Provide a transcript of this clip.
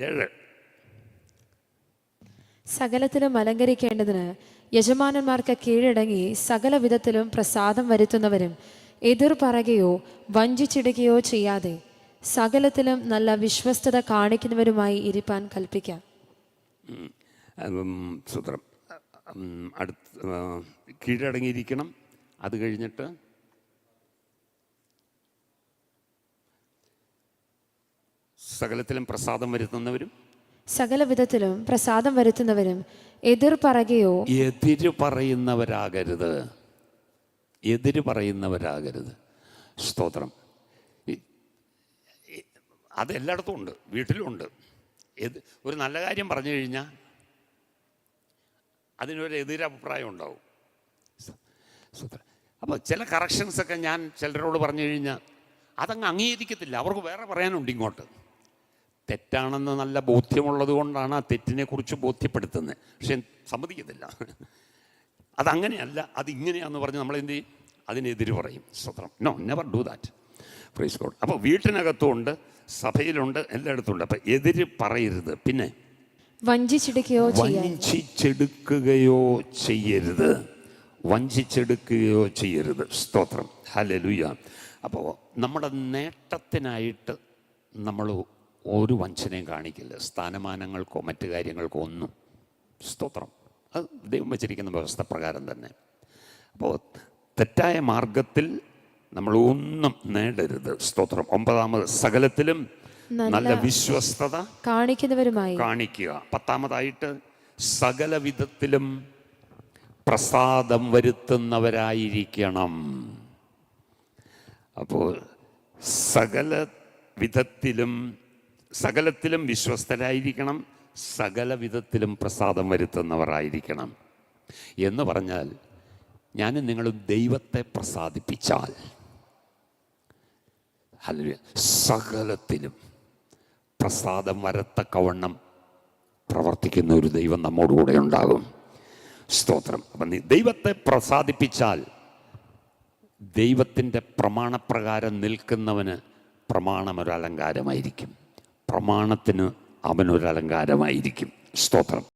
ഏഴ്. സകലത്തിലും അലങ്കരിക്കേണ്ടതിന് യജമാനന്മാർക്ക് കീഴടങ്ങി സകല വിധത്തിലും പ്രസാദം വരുത്തുന്നവരും എതിർ പറയുകയോ വഞ്ചിച്ചിടുകയോ ചെയ്യാതെ സകലത്തിലും നല്ല വിശ്വസ്തത കാണിക്കുന്നവരുമായി ഇരിപ്പാൻ കൽപ്പിക്കാം. സൂത്രം. അടുത്ത് കീഴടങ്ങിയിരിക്കണം. അത് കഴിഞ്ഞിട്ട് സകലത്തിലും പ്രസാദം വരുത്തുന്നവരും? സകല വിധത്തിലും പ്രസാദം വരുത്തുന്നവരും എതിർ പറയുകയോ എതിര് പറയുന്നവരാകരുത്. എതിര് പറയുന്നവരാകരുത്. സ്തോത്രം. അതെല്ലായിടത്തും ഈ- അത് എല്ലായിടത്തും ഉണ്ട്. വീട്ടിലുമുണ്ട് എത് ഒരു നല്ല കാര്യം പറഞ്ഞു കഴിഞ്ഞാൽ അതിനൊരു എതിരഭിപ്രായം ഉണ്ടാവും. അപ്പോൾ ചില കറക്ഷൻസൊക്കെ ഞാൻ ചിലരോട് പറഞ്ഞു കഴിഞ്ഞാൽ അതങ്ങ് അംഗീകരിക്കത്തില്ല. അവർക്ക് വേറെ പറയാനുണ്ട് ഇങ്ങോട്ട്. തെറ്റാണെന്ന് നല്ല ബോധ്യമുള്ളത് കൊണ്ടാണ് ആ തെറ്റിനെ കുറിച്ച് ബോധ്യപ്പെടുത്തുന്നത്. പക്ഷെ സമ്മതിക്കത്തില്ല. അതങ്ങനെയല്ല അത് ഇങ്ങനെയാന്ന് പറഞ്ഞ് നമ്മളെന്ത് ചെയ്യും? അതിനെതിര് പറയും. സ്വത്രം no never do that praise God അപ്പോൾ വീട്ടിനകത്തുമുണ്ട് സഭയിലുണ്ട് എല്ലായിടത്തും ഉണ്ട് അപ്പം എതിര് പറയരുത്. പിന്നെ വഞ്ചിച്ചെടുക്കുകയോ വഞ്ചിച്ചെടുക്കുകയോ ചെയ്യരുത്. വഞ്ചിച്ചെടുക്കുകയോ ചെയ്യരുത്. സ്തോത്രം. ഹലലുയ അപ്പോൾ നമ്മുടെ നേട്ടത്തിനായിട്ട് നമ്മൾ ഒരു വഞ്ചനയും കാണിക്കില്ല. സ്ഥാനമാനങ്ങൾക്കോ മറ്റു കാര്യങ്ങൾക്കോ ഒന്നും. സ്തോത്രം. അത് ദൈവം വച്ചിരിക്കുന്ന വ്യവസ്ഥ പ്രകാരം തന്നെ. അപ്പോൾ തെറ്റായ മാർഗത്തിൽ നമ്മൾ ഒന്നും നേടരുത്. സ്തോത്രം. ഒമ്പതാമത് സകലത്തിലും നല്ല വിശ്വസ്തത കാണിക്കുന്നവരുമായി. കാണിക്കുക. പത്താമതായിട്ട് സകല വിധത്തിലും പ്രസാദം വരുത്തുന്നവരായിരിക്കണം. അപ്പോൾ സകല വിധത്തിലും സകലത്തിലും വിശ്വസ്തരായിരിക്കണം സകല വിധത്തിലും പ്രസാദം വരുത്തുന്നവരായിരിക്കണം. എന്ന് പറഞ്ഞാൽ ഞാനും നിങ്ങളും ദൈവത്തെ പ്രസാദിപ്പിച്ചാൽ. ഹല്ലേലൂയ. സകലത്തിലും പ്രസാദം വരത്തക്കവണ്ണം പ്രവർത്തിക്കുന്ന ഒരു ദൈവം നമ്മോടുകൂടെ ഉണ്ടാകും. സ്തോത്രം. അപ്പം ദൈവത്തെ പ്രസാദിപ്പിച്ചാൽ ദൈവത്തിന്റെ പ്രമാണപ്രകാരം നിൽക്കുന്നവന് പ്രമാണം ഒരു അലങ്കാരമായിരിക്കും പ്രമാണത്തിന് അവനൊരലങ്കാരമായിരിക്കും. സ്തോത്രം.